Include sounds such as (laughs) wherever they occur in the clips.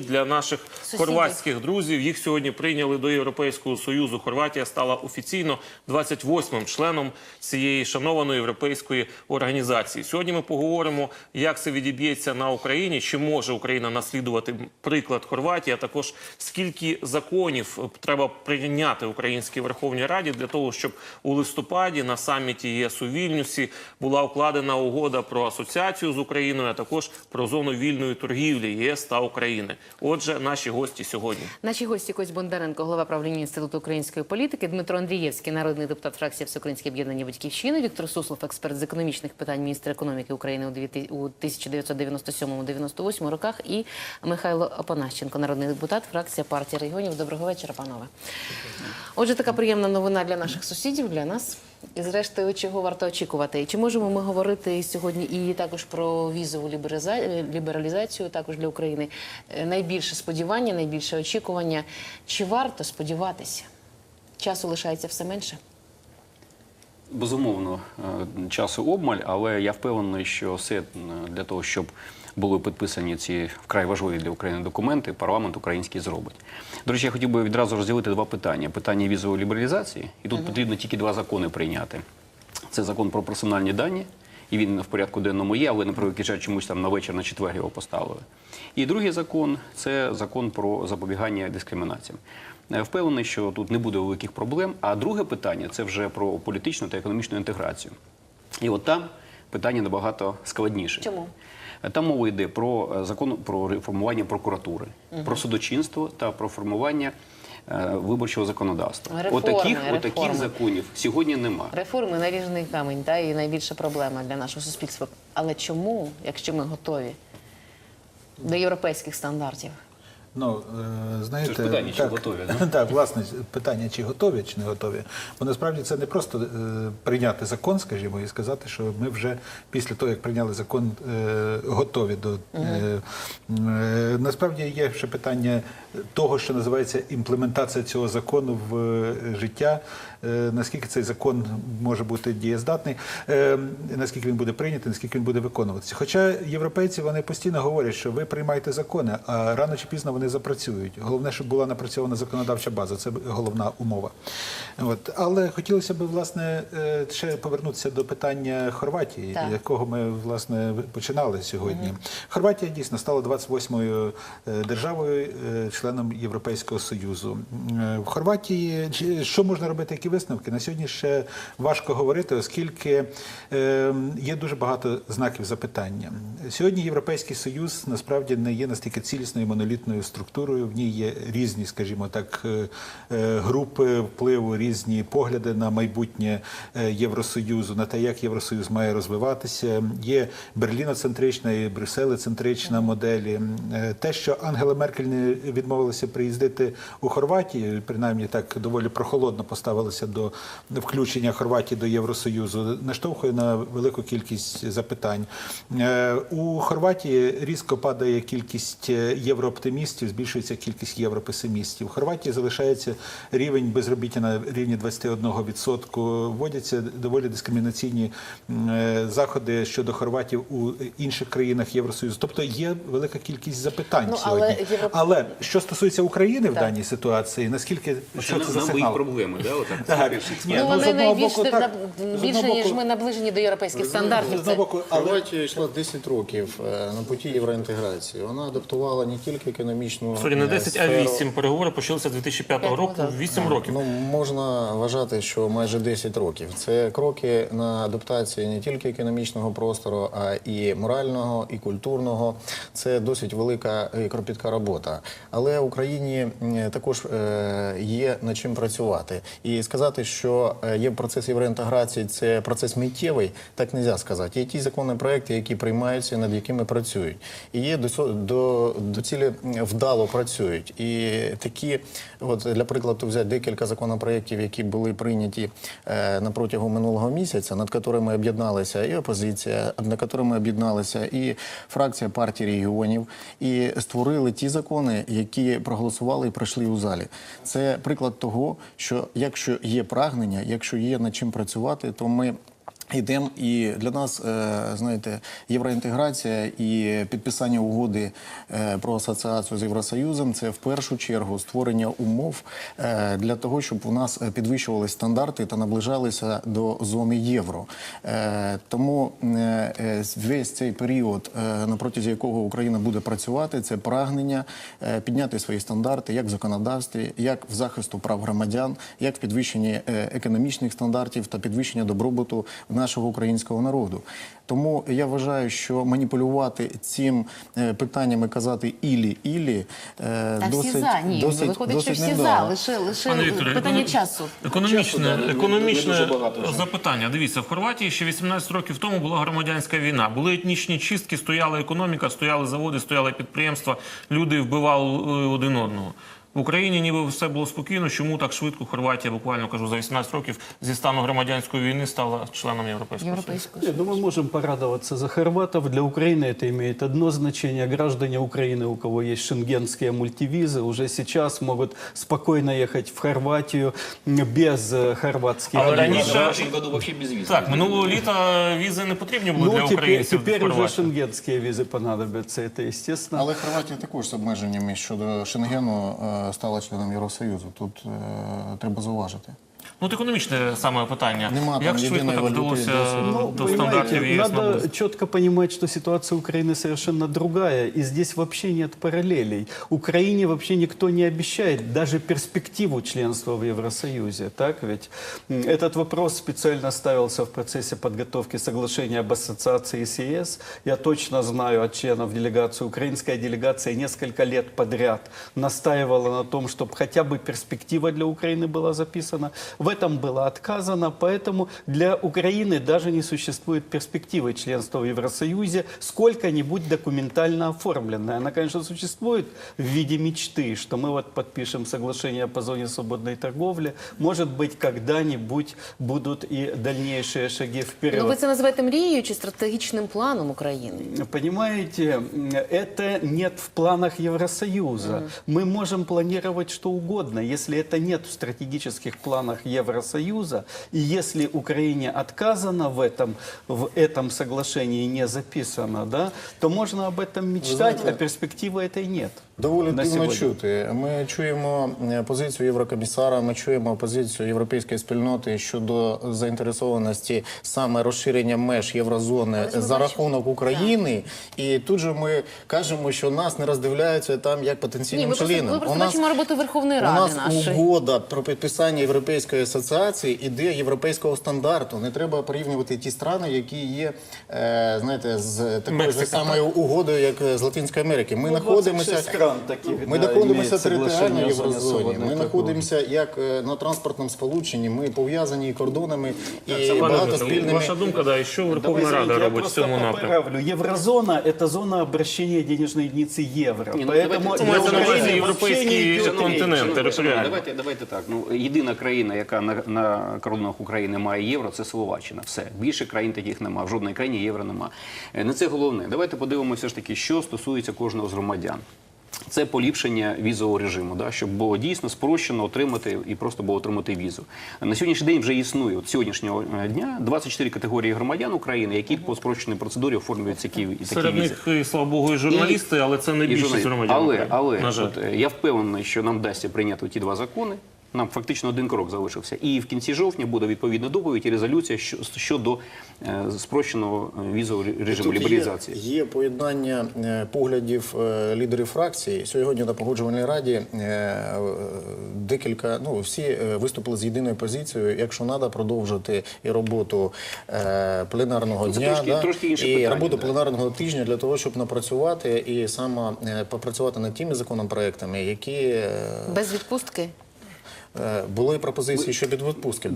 Для наших Сусідів. хорватських друзів їх сьогодні прийняли до Європейського союзу. Хорватія стала офіційно 28-м членом цієї шанованої європейської організації. Сьогодні ми поговоримо, як це відіб'ється на Україні, чи може Україна наслідувати приклад Хорватії, а також скільки законів треба прийняти Українській Верховній Раді для того, щоб у листопаді на саміті ЄС у Вільнюсі була укладена угода про асоціацію з Україною, а також про зону вільної торгівлі ЄС та України. Отже, наші гості сьогодні. Наші гості Кость Бондаренко, голова правління інституту української політики, Дмитро Андрієвський, народний депутат фракції Всеукраїнське об'єднання Батьківщини, Віктор Суслов, експерт з економічних питань, міністр економіки України у 1997-98 роках, і Михайло Опанащенко, народний депутат, фракція партії регіонів. Доброго вечора, панове. Отже, така приємна новина для наших сусідів, для нас. І зрештою, чого варто очікувати? І чи можемо ми говорити сьогодні і також про візову лібералізацію, також для України? Е, Найбільше сподівання, найбільше очікування. Чи варто сподіватися? Часу лишається все менше. Безумовно, е, часу обмаль, але я впевнений, що все е, для того, щоб були підписані ці вкрай важливі для України документи, парламент український зробить. До речі, я хотів би відразу розділити два питання: питання візової лібералізації, і тут потрібно тільки два закони прийняти. Це закон про персональні дані, і він в порядку денному є, але на превеликий жаль, чомусь там на вечір на четвер його поставили. І другий закон це закон про запобігання дискримінаціям. Е, Впевнений, що тут не буде великих проблем. А друге питання це вже про політичну та економічну інтеграцію. І от там питання набагато складніше. Чому? Там мова йде про е, закон про реформування прокуратури, про судочинство та про формування е, виборчого законодавства. Реформи, отаких, реформи. отаких законів сьогодні нема. Реформи наріжний камінь, та і найбільша проблема для нашого суспільства. Але чому, якщо ми готові до європейських стандартів? Ну, е, знаєте, Це ж питання, чи готові, да? (laughs) Так, власне, питання, чи готові, чи не готові. Бо насправді це не просто е, прийняти закон, скажімо, і сказати, що ми вже після того, як прийняли закон, е, готові до. Е, е, насправді є ще питання того, що називається імплементація цього закону в життя. Е, наскільки цей закон може бути дієздатний, е, наскільки він буде прийнятий, наскільки він буде виконуватися. Хоча європейці вони постійно говорять, що ви приймаєте закони, а рано чи пізно вони запрацюють. Головне, щоб була напрацьована законодавча база. Це головна умова. От. Але хотілося б власне е, ще повернутися до питання Хорватії, Так. якого ми власне починали сьогодні. Хорватія дійсно стала 28-ю е, державою, е, членом Європейського союзу. В Хорватії що можна робити, які висновки? На сьогодні ще важко говорити, оскільки є дуже багато знаків запитання. Сьогодні Європейський Союз насправді не є настільки цілісною монолітною структурою. В ній є різні, скажімо так, е, е, групи впливу, різні погляди на майбутнє е, Євросоюзу, на те, як Євросоюз має розвиватися. Є Берліноцентрична і Брюсселецентрична моделі. Те, що Ангела Меркель не відмовилася приїздити у Хорватію, принаймні так доволі прохолодно поставилася до включення Хорватії до Євросоюзу, наштовхує на велику кількість запитань. У Хорватії різко падає кількість е, єврооптимістів, збільшується кількість європесимістів. У Хорватії залишається рівень безробіття на рівні 21%. Вводяться доволі дискримінаційні е, заходи щодо хорватів у інших країнах Євросоюзу. Тобто є велика кількість запитань Ну, але сьогодні. Європ- Але що стосується України в даній ситуації, наскільки що це за нам їх сигнал? проблеми, да? Отак, Так. Ні, ну, ну, вони найбільш так, більше, ніж ми наближені до європейських стандартів. З одного Це- боку, але Хорватія йшла 10 років е, на путі євроінтеграції. Вона адаптувала не тільки економічну Сьогодні не е, 10, а сферу. 8. Переговори почалися з 2005 П'ять року, назад. 8 років. Ну можна вважати, що майже 10 років. Це кроки на адаптацію не тільки економічного простору, а і морального, і культурного. Це досить велика і кропітка робота. Але Україні також е, є над чим працювати. І сказати, що е, є процес євроінтеграції, це процес миттєвий, так не можна сказати. Є ті законопроекти, які приймаються, над якими працюють, і є до, до, до цілі м, вдало працюють. І такі, от для прикладу, взяти декілька законопроєктів, які були прийняті е, на протягом минулого місяця, над якими об'єдналися і опозиція, над якими об'єдналися і фракція партії регіонів, і створили ті закони, які проголосували і пройшли у залі. Це приклад того, що якщо є прагнення, якщо є над чим працювати, то ми Йдемо і для нас, е, знаєте, євроінтеграція і підписання угоди е, про асоціацію з Євросоюзом це в першу чергу створення умов е, для того, щоб у нас підвищувалися стандарти та наближалися до зони євро. Тому весь цей період, на протязі якого Україна буде працювати, це прагнення підняти свої стандарти як в законодавстві, як в захисту прав громадян, як в підвищенні економічних стандартів та підвищення добробуту нашого українського народу. Тому я вважаю, що маніпулювати цим е, питанням і казати ілі-ілі е, Та досить, всі за, ні. досить, Виходить, досить що всі за, лише, лише Вікторе, питання економ- часу. Економічне, економічне багато запитання. Дивіться, в Хорватії ще 18 років тому була громадянська війна. Були етнічні чистки, стояла економіка, стояли заводи, стояли підприємства, люди вбивали е, один одного В Україні ніби все було спокійно. Чому так швидко Хорватія, буквально кажу, за 18 років зі стану громадянської війни стала членом Європейського Союзу? Європейську. Нет, ну мы можем порадоваться за хорватов. Для Украины это имеет одно значение. Граждане Украины, у кого есть шенгенские мультивизы, уже сейчас могут спокойно ехать в Хорватию м, без э, хорватских Але виз. раніше- В нашем году вообще без виз. Так, минулого літа візи не потрібні були для Ну, теперь, українців. в теперь уже Хорватії. шенгенские визы понадобятся, это естественно. Але Хорватія також з обмеженнями щодо Шенгену е, Е, стала членом Євросоюзу. Тут е, треба зауважити. Ну, от економічне саме питання. Нема там Як швидко єдиної так валюти, вдалося досить. Ну, до стандартів понимаете, ЄС надо наблизити? четко понимать, что ситуация Украины совершенно другая, и здесь вообще нет параллелей. Украине вообще никто не обещает даже перспективу членства в Евросоюзе, так ведь? М, Этот вопрос специально ставился в процессе подготовки соглашения об ассоциации с ЕС. Я точно знаю от членов делегации, украинская делегация несколько лет подряд настаивала на том, чтобы хотя бы перспектива для Украины была записана. В этом было отказано, поэтому для Украины даже не существует перспективы членства в Евросоюзе, сколько-нибудь документально оформленная. Она, конечно, существует в виде мечты, что мы вот подпишем соглашение по зоне свободной торговли. Может быть, когда-нибудь будут и дальнейшие шаги вперед. Ну, ви це називаєте мрією чи стратегічним планом України? Понимаете, м, это нет в планах Евросоюза. Мы можем планировать что угодно. Если это нет в стратегических планах Евросоюза, и если Украине отказано в этом, в этом соглашении не записано, да, то можно об этом мечтать, а перспективы этой нет. Доволі на дивно сьогодні. чути. Ми чуємо е, позицію єврокомісара, ми чуємо позицію європейської спільноти щодо заінтересованості саме розширення меж єврозони ж за рахунок України. І тут же ми кажемо, що нас не роздивляються там як Ні, потенційним ми членом. ми просто бачимо роботу Верховної У нас нашої. угода про підписання європейської асоціації іде європейського стандарту. Не треба порівнювати ті страни, які є, е, знаєте, з такою ж Мексика, самою угодою, як з Латинської Америки. Ми Ну, знаходимося 26 стран таких, ми да, знаходимося имеет територіально в соглашение о зоне єврозоні. свободной Ми торговли. знаходимося як е, на транспортному сполученні. Ми пов'язані кордонами і Пане багато Дмитро, спільними. Ваша думка, да, і що Давай, Верховна извините, Рада я робить в просто цьому напрямку? поправлю. Еврозона – это зона обращения денежной единицы евро. Не, ну, Поэтому давайте- для Мається на увазі Украины європейський вообще не идет континент. речь. Шановні, територіально. Давайте, давайте так. Ну єдина країна, яка на, на кордонах України має євро, це Словаччина. Все більше країн таких немає. В жодній країні євро немає. Не це головне. Давайте подивимося все ж таки, що стосується кожного з громадян. Це поліпшення візового режиму, да, щоб було дійсно спрощено отримати і просто було отримати візу. На сьогоднішній день вже існує от сьогоднішнього е, дня 24 категорії громадян України, які по спрощеній процедурі оформлюють такі, такі Серед візи. них, слава Богу, і журналісти, але це не І більшість громадян. Але, але на жаль. от, е, я впевнений, що нам вдасться прийняти ті два закони. Нам фактично один крок залишився. І в кінці жовтня буде відповідна доповідь і резолюція щодо е, спрощеного е, візового режиму Тут лібералізації. Є, є поєднання е, поглядів лідерів фракцій. Сьогодні на погоджувальній раді декілька, ну всі виступили з єдиною позицією, якщо треба продовжити і роботу пленарного це дня трошки- трошки інше і питання, роботу да. пленарного тижня для того, щоб напрацювати і саме попрацювати над тими законопроектами, які Без відпустки? Е, були пропозиції щодо відпустки.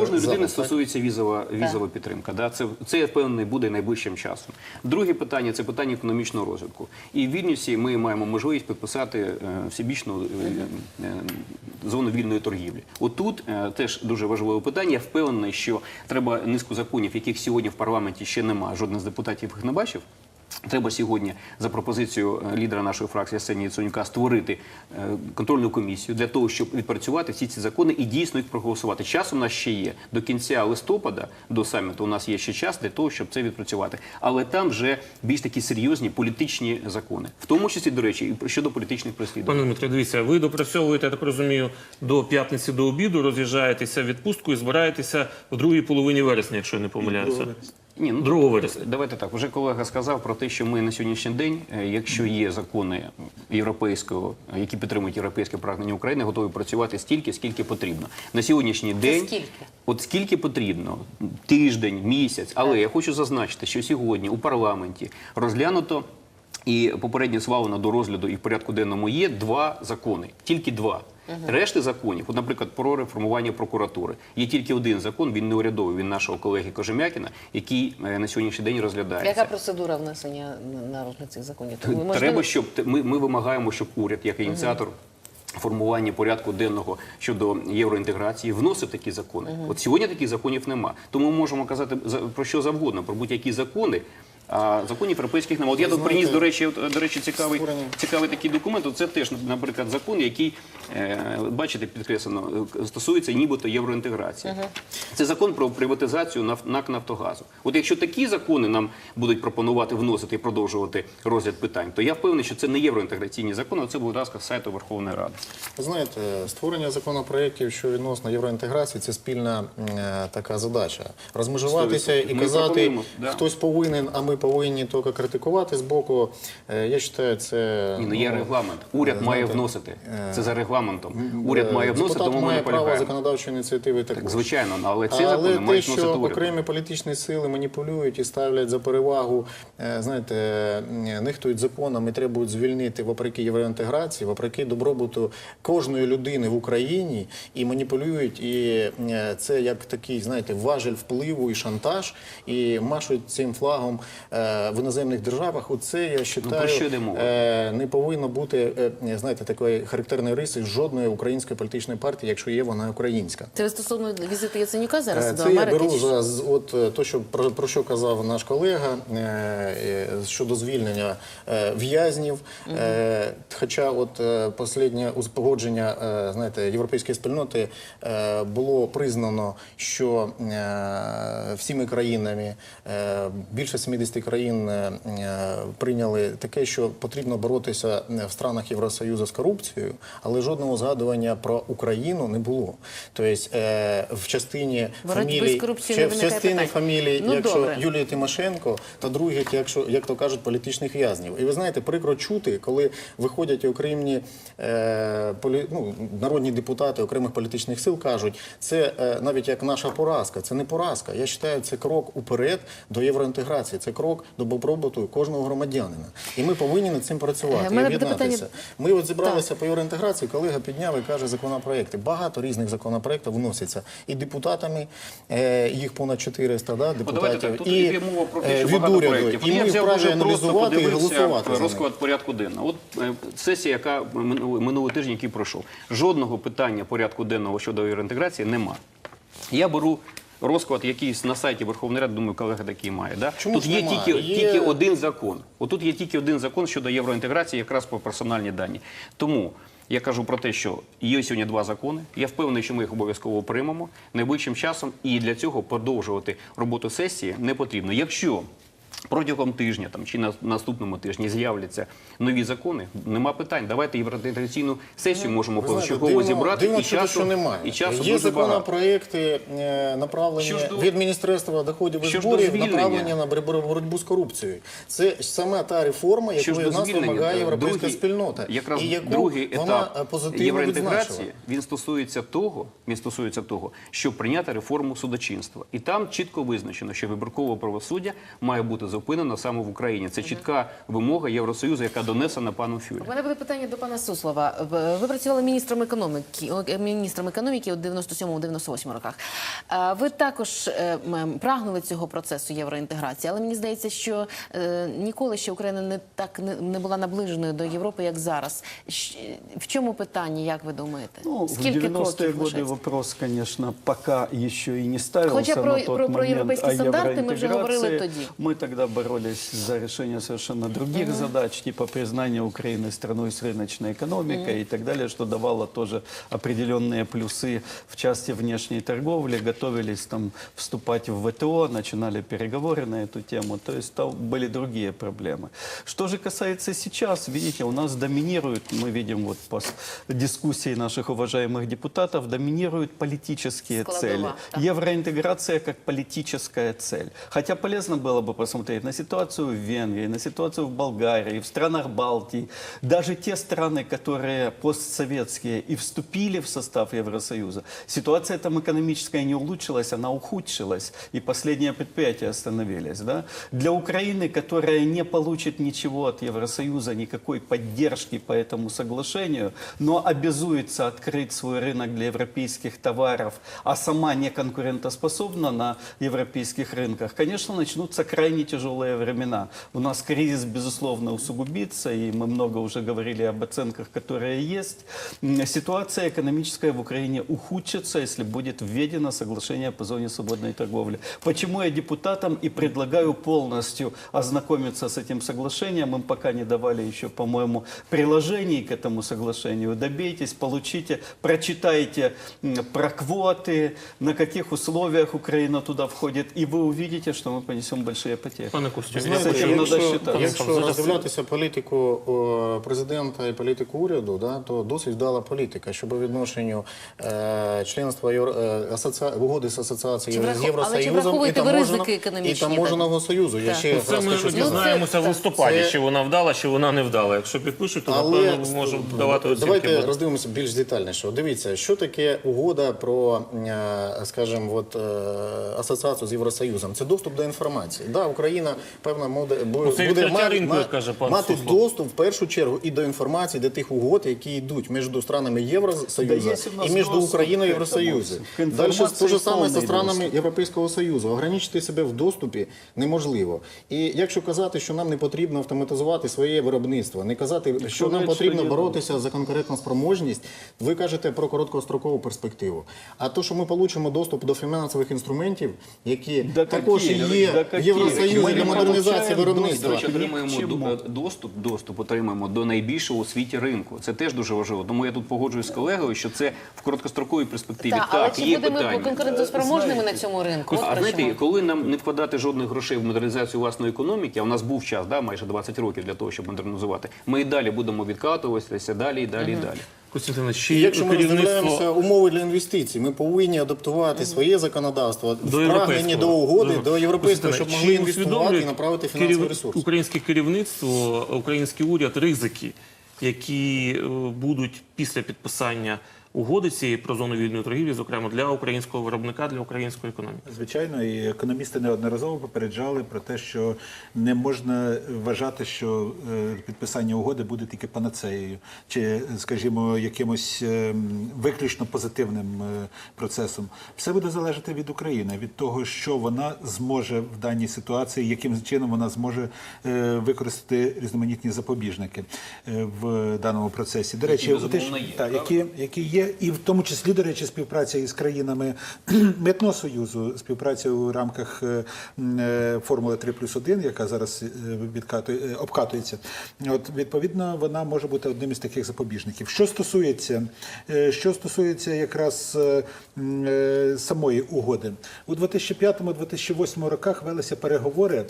Кожної людини стосується візова, візова підтримка. Да? Це, це, я впевнений, буде найближчим часом. Друге питання це питання економічного розвитку. І в Вільнюсі ми маємо можливість підписати е, всебічну е, е, зону вільної торгівлі. Отут е, теж дуже важливе питання. Я впевнений, що треба низку законів, яких сьогодні в парламенті ще немає, жоден з депутатів їх не бачив. Треба сьогодні за пропозицією е, лідера нашої фракції Арсенія Яценюка створити е, контрольну комісію для того, щоб відпрацювати всі ці закони і дійсно їх проголосувати. Час у нас ще є до кінця листопада, до саміту. У нас є ще час для того, щоб це відпрацювати. Але там вже більш такі серйозні політичні закони, в тому числі, до речі, і щодо політичних переслідувань. Пане Дмитро, дивіться, ви допрацьовуєте, я так розумію, до п'ятниці до обіду, роз'їжджаєтеся в відпустку і збираєтеся в другій половині вересня, якщо я не помиляюся. Ні, ну 2 вересня. Давайте так. Вже колега сказав про те, що ми на сьогоднішній день, е, якщо є закони європейського, які підтримують європейське прагнення України, готові працювати стільки, скільки потрібно. На сьогоднішній день, скільки? от скільки потрібно, тиждень, місяць. Але я хочу зазначити, що сьогодні у парламенті розглянуто. І попередньо свалено до розгляду і в порядку денному є два закони, тільки два. Решти законів, от, наприклад, про реформування прокуратури, є тільки один закон, він не урядовий, він нашого колеги Кожем'якіна, який е, на сьогоднішній день розглядається. Яка процедура внесення на- цих законів? Можливо, Треба, щоб ми, ми вимагаємо, щоб уряд, як ініціатор. Формування порядку денного щодо євроінтеграції вносив такі закони. От сьогодні таких законів нема. Тому ми можемо казати за- про що завгодно, про будь-які закони. А законів європейських немає. От я тут приніс, до речі, от, до речі, цікавий, цікавий такий документ. От Це теж, наприклад, закон, який, е, бачите, підкреслено, стосується нібито євроінтеграції. Це закон про приватизацію наф- НАК Нафтогазу. От якщо такі закони нам будуть пропонувати вносити і продовжувати розгляд питань, то я впевнений, що це не євроінтеграційні закони, а це, будь ласка, з сайту Верховної Ради. Ви знаєте, створення законопроєктів, що відносно євроінтеграції, це спільна е, така задача. Розмежуватися і Ми казати, пропонуємо, да. хтось повинен, а ми повинні тільки критикувати з боку. Е, я вважаю, це Ні, ну є регламент. Уряд е, має вносити. Це за регламентом. Уряд е, має вносити, тому ми має не право законодавчої ініціативи також. Так, звичайно, але ці закони Але те, мають вносити що окремі політичні сили маніпулюють і ставлять за перевагу, е, знаєте, е, нехтують законами, требують звільнити вопреки євроінтеграції, вопреки добробуту кожної людини в Україні і маніпулюють, і е, це як такий, знаєте, важель впливу і шантаж, і машуть цим флагом е, в іноземних державах. Оце я Ну, вважаю, е, не повинно бути, е, знаєте, такої характерної риси жодної української політичної партії, якщо є вона українська. Це стосовно візиту Яценюка зараз Е, до Це я беру за з- от е, то, що про, про що казав наш колега е, е, щодо звільнення е, в'язнів. Е, Хоча, от е, останнє узпогодження е, знаєте, європейської спільноти е, було признано, що е, всіми країнами е, більше 70 країн е, е, прийняли таке, що потрібно боротися е, в странах Євросоюзу з корупцією, але жодного згадування про Україну не було. Тобто в частині фамілій, в частині фамілій, Ну, якщо добре. Юлії Тимошенко та других, якщо як то кажуть, політичних в'язнів. І ви знаєте, прикро чути, коли виходять окремі е, полі, ну, народні депутати окремих політичних сил кажуть, це е, навіть як наша поразка. Це не поразка. Я вважаю, це крок уперед до євроінтеграції. Це крок до добробуту кожного громадянина. І ми повинні над цим Е, працювати. і об'єднатися. Ми от зібралися по євроінтеграції, колега підняв і каже законопроекти. Багато різних законопроектів вносяться і депутатами, е, їх понад 400 да, Ну, депутатів, тут і мова про те, е, що від багато уряду. проєктів. І ми вправі аналізувати і голосувати. розклад порядку денного. От е, сесія, яка минулий тиждень, який пройшов, жодного питання порядку денного щодо євроінтеграції нема. Я беру. Розклад якийсь на сайті Верховної Ради, думаю, колега такий має. Да? Чому Тут ж є немає? тільки, Є- тільки один закон. Отут є тільки один закон щодо євроінтеграції, якраз про персональні дані. Тому я кажу про те, що є сьогодні два закони. Я впевнений, що ми їх обов'язково приймемо найближчим часом, і для цього продовжувати роботу сесії не потрібно. Якщо протягом тижня там чи на наступному тижні з'являться нові закони, нема питань. Давайте євроінтеграційну сесію можемо Ви знаєте, позачергово зібрати дивно і часу, що немає. і часу Є законопроекти, е, направлені Що ж від Міністерства доходів і Що зборів, направлені на боротьбу- з корупцією. Це саме та реформа, від нас вимагає європейська другий- спільнота. Якраз і яку другий вона етап е, євроінтеграції він стосується того, він стосується того, щоб прийняти реформу судочинства. І там чітко визначено, що вибіркове правосуддя має бути зупинено саме в Україні. Це чітка вимога Євросоюзу, яка донесена пану Фюрі. У мене буде питання до пана Суслова. В- Ви працювали міністром економіки, о, е, міністром економіки у 97-98 роках. Е, Ви також е, м, прагнули цього процесу євроінтеграції, але мені здається, що е, ніколи ще Україна не так не, не була наближеною до Європи, як зараз. Щ- В чому питання, як ви думаєте? Ну, в Скільки 90-е кроків годы лишається? вопрос, конечно, пока еще и не ставился Хотя про- на тот про- про момент европейские о стандарты мы уже говорили евроинтеграции. тоді. Мы тогда тогда боролись за решение совершенно других задач, типа признания Украины страной с рыночной экономикой и так далее, что давало тоже определенные плюсы в части внешней торговли, готовились там вступать в ВТО, начинали переговоры на эту тему, то есть там были другие проблемы. Что же касается сейчас, видите, у нас доминирует, мы видим вот по дискуссии наших уважаемых депутатов, доминируют политические Складова, цели. да. Евроинтеграция как политическая цель. Хотя полезно было бы посмотреть на ситуацию в Венгрии, на ситуацию в Болгарии, в странах Балтии. Даже те страны, которые постсоветские и вступили в состав Евросоюза, ситуация там экономическая не улучшилась, она ухудшилась. И последние предприятия остановились. Да? Для Украины, которая не получит ничего от Евросоюза, никакой поддержки по этому соглашению, но обязуется открыть свой рынок для европейских товаров, а сама не конкурентоспособна на европейских рынках, конечно, начнутся крайне тяжелые времена. У нас кризис, безусловно, усугубится, и мы много уже говорили об оценках, которые есть. Ситуация экономическая в Украине ухудшится, если будет введено соглашение по зоне свободной торговли. Почему я депутатам и предлагаю полностью ознакомиться с этим соглашением. Им пока не давали еще, по-моему, приложений к этому соглашению. Добейтесь, получите, прочитайте про квоты, на каких условиях Украина туда входит, и вы увидите, что мы понесем большие потери. Пане Костю, я хочу- якщо, якщо роздивлятися політику президента і політику уряду, да, то досить вдала політика, що по відношенню е, членства Євро, е, асоці... угоди з асоціацією з Євросоюзом враховуєте ви таможено- ризики і таможеного союзу. Я ще Ну, Це ми хочу дізнаємося в листопаді, Це- чи вона вдала, чи вона не вдала. Якщо підпишуть, то Але напевно можемо давати оцінки. давайте Буде. роздивимося більш детальніше. Дивіться, що таке угода про, е, скажімо, от, е, асоціацію з Євросоюзом. Це доступ до інформації. Да, Україна певна моде бу- Ну, буде мати, ринку, як каже пан мати доступ в першу чергу і до інформації, до тих угод, які йдуть між странами Євросоюзу і між Україною і. Євросоюзу. Далі те ж саме зі странами. Європейського Союзу. Ограничити себе в доступі неможливо. І якщо казати, що нам не потрібно автоматизувати своє виробництво, не казати, що нам потрібно боротися за конкурентну спроможність, ви кажете про короткострокову перспективу. А то, що ми получимо доступ до фінансових інструментів, які Да також є в? Євросоюзі Ми для модернізації виробництва. речі, отримаємо до- доступ, доступ отримаємо до найбільшого у світі ринку. Це теж дуже важливо. Тому я тут погоджуюсь з колегою, що це в короткостроковій перспективі. Так, але так, чи є будемо питання. конкурентоспроможними на цьому ринку? А знаєте, коли нам не вкладати жодних грошей в модернізацію власної економіки, а у нас був час, да, майже 20 років для того, щоб модернізувати, ми і далі будемо відкатуватися далі, і далі, і далі. Костянтине, чи І якщо ми керівництво? умови для інвестицій, ми повинні адаптувати своє законодавство в прагненні до угоди, до, до європейського, щоб могли інвестувати і направити фінансовий керів- ресурс. Українське керівництво, український уряд ризики, які е, будуть після підписання угоди цієї про зону вільної торгівлі, зокрема для українського виробника, для української економіки. Звичайно, і економісти неодноразово попереджали про те, що не можна вважати, що е, підписання угоди буде тільки панацеєю, чи, скажімо, якимось е, виключно позитивним е, процесом. Все буде залежати від України, від того, що вона зможе в даній ситуації, яким чином вона зможе е, використати різноманітні запобіжники в даному процесі. До речі, Які, які, які є, і в тому числі, до речі, співпраця із країнами (clears throat) Митного Союзу, співпраця у рамках е, е, формули 3 плюс 1, яка зараз е, обкатується. От, відповідно, вона може бути одним із таких запобіжників. Що стосується, що стосується якраз самої угоди, у 2005-2008 роках велися переговори.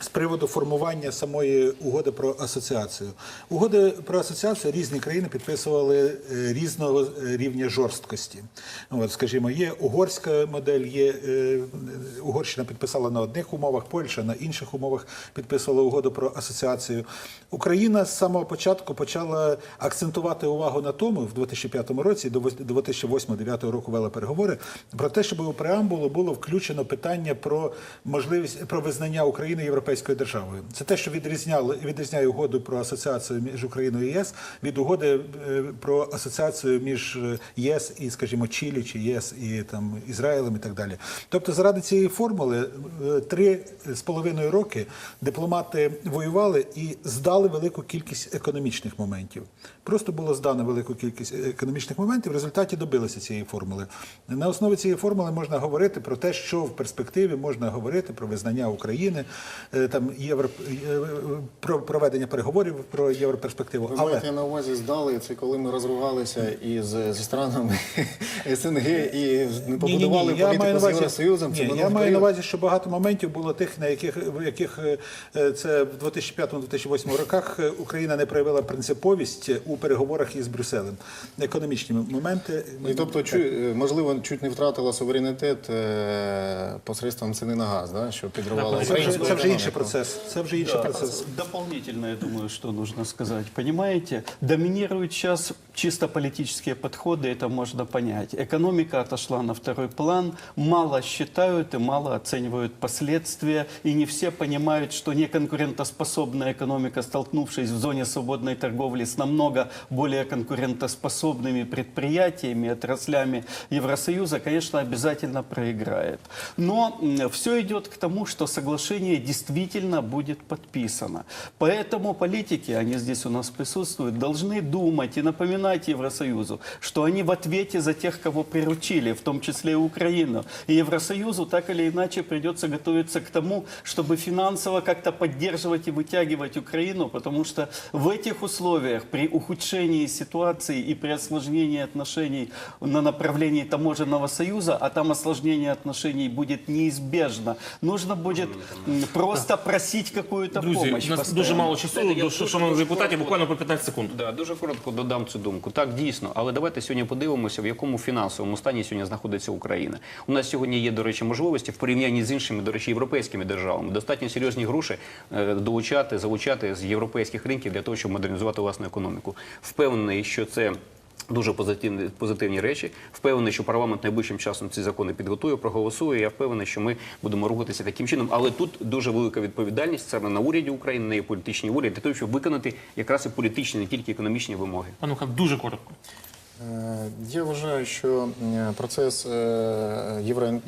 З приводу формування самої угоди про асоціацію. Угоди про асоціацію різні країни підписували е, різного е, рівня жорсткості. От, скажімо, є угорська модель, є е, Угорщина підписала на одних умовах, Польща на інших умовах підписувала угоду про асоціацію. Україна з самого початку почала акцентувати увагу на тому в 2005 році до 2008-2009 року вела переговори про те, щоб у преамбулу було включено питання про можливість про визнання України європейською державою. Це те, що відрізняло відрізняє угоду про асоціацію між Україною і ЄС від угоди е, про асоціацію між е, ЄС і, скажімо, Чилі чи ЄС і там Ізраїлем і так далі. Тобто, заради цієї формули е, три з половиною роки дипломати воювали і здали велику кількість економічних моментів. Просто було здано велику кількість економічних моментів. В результаті добилися цієї формули. На основі цієї формули можна говорити про те, що в перспективі можна говорити про визнання України там євро е, про проведення переговорів про європерспективу. Ви Але маєте на увазі здали, це коли ми розругалися із зі странами (laughs) СНГ і не побудували Ні-ні-ні, політику на з Євросоюзом. Ні, я маю на увазі, що багато моментів було тих, на яких в яких е, е, це в 2005-2008 роках е, Україна не проявила принциповість у переговорах із Брюсселем. Економічні моменти. І тобто, чу, е, можливо, чуть не втратила суверенітет е, посредством ціни на газ, да, що підривала Це вже, це вже інший процес. Це вже інший Да, процес. Дополнительно, я думаю, что нужно сказать. Понимаете, доминируют сейчас чисто политические подходы, это можно понять. Экономика отошла на второй план, мало считают и мало оценивают последствия, и не все понимают, что неконкурентоспособная экономика, столкнувшись в зоне свободной торговли с намного более конкурентоспособными предприятиями, отраслями Евросоюза, конечно, обязательно проиграет. Но все идет к тому, что соглашение действительно будет подписано. Поэтому политики, они здесь у нас присутствуют, должны думать и напоминать Евросоюзу, что они в ответе за тех, кого приручили, в том числе и Украину. И Евросоюзу так или иначе придется готовиться к тому, чтобы финансово как-то поддерживать и вытягивать Украину, потому что в этих условиях при ухудшении ситуации и при осложнении отношений на направлении таможенного союза, а там осложнение отношений будет неизбежно, нужно будет м, просто просить какую-то Друзі, помощь. у нас постоянно. дуже мало часу. Знаєте, я До дуже шановних коротко- депутатів, буквально по 15 секунд. Да, дуже коротко додам цю думку. Так, дійсно, але давайте сьогодні подивимося, в якому фінансовому стані сьогодні знаходиться Україна. У нас сьогодні є, до речі, можливості в порівнянні з іншими, до речі, європейськими державами. Достатньо серйозні гроші е, долучати, залучати з європейських ринків для того, щоб модернізувати власну економіку. Впевнений, що це. Дуже позитивні, позитивні речі. Впевнений, що парламент найближчим часом ці закони підготує, проголосує. Я впевнений, що ми будемо рухатися таким чином. Але тут дуже велика відповідальність саме на уряді України, на її політичній волі для того, щоб виконати якраз і політичні, не тільки економічні вимоги. Михайло, дуже коротко. Е, Я вважаю, що е, процес е, євро...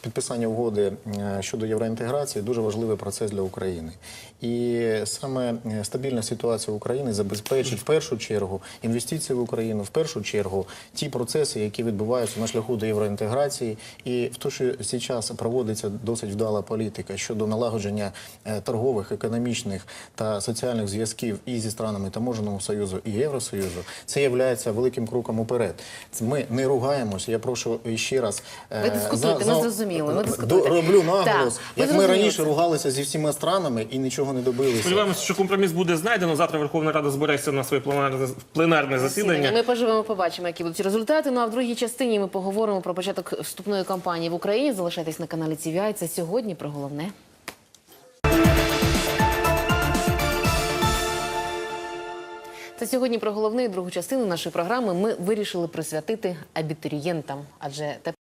підписання угоди щодо євроінтеграції дуже важливий процес для України. І саме е, стабільна ситуація в Україні забезпечить в першу чергу інвестиції в Україну, в першу чергу ті процеси, які відбуваються на шляху до євроінтеграції. І в той, що зараз проводиться досить вдала політика щодо налагодження е, торгових, економічних та соціальних зв'язків і зі странами Таможеного союзу і Євросоюзу, це є великим кроком уперед. Ми не ругаємося. Я прошу ще раз е, Ви дискутуйте, ми зрозуміли, ми до- роблю наголос, Так, як ми раніше ругалися зі всіма странами і нічого не добилися. Сподіваємося, що компроміс буде знайдено. Завтра Верховна Рада збереться на своє пленарне, пленарне засідання. Ми поживемо, побачимо, які будуть результати. Ну а в другій частині ми поговоримо про початок вступної кампанії в Україні. Залишайтесь на каналі TVI. Це сьогодні про головне. Та сьогодні про головне і другу частину нашої програми ми вирішили присвятити абітурієнтам, адже тепер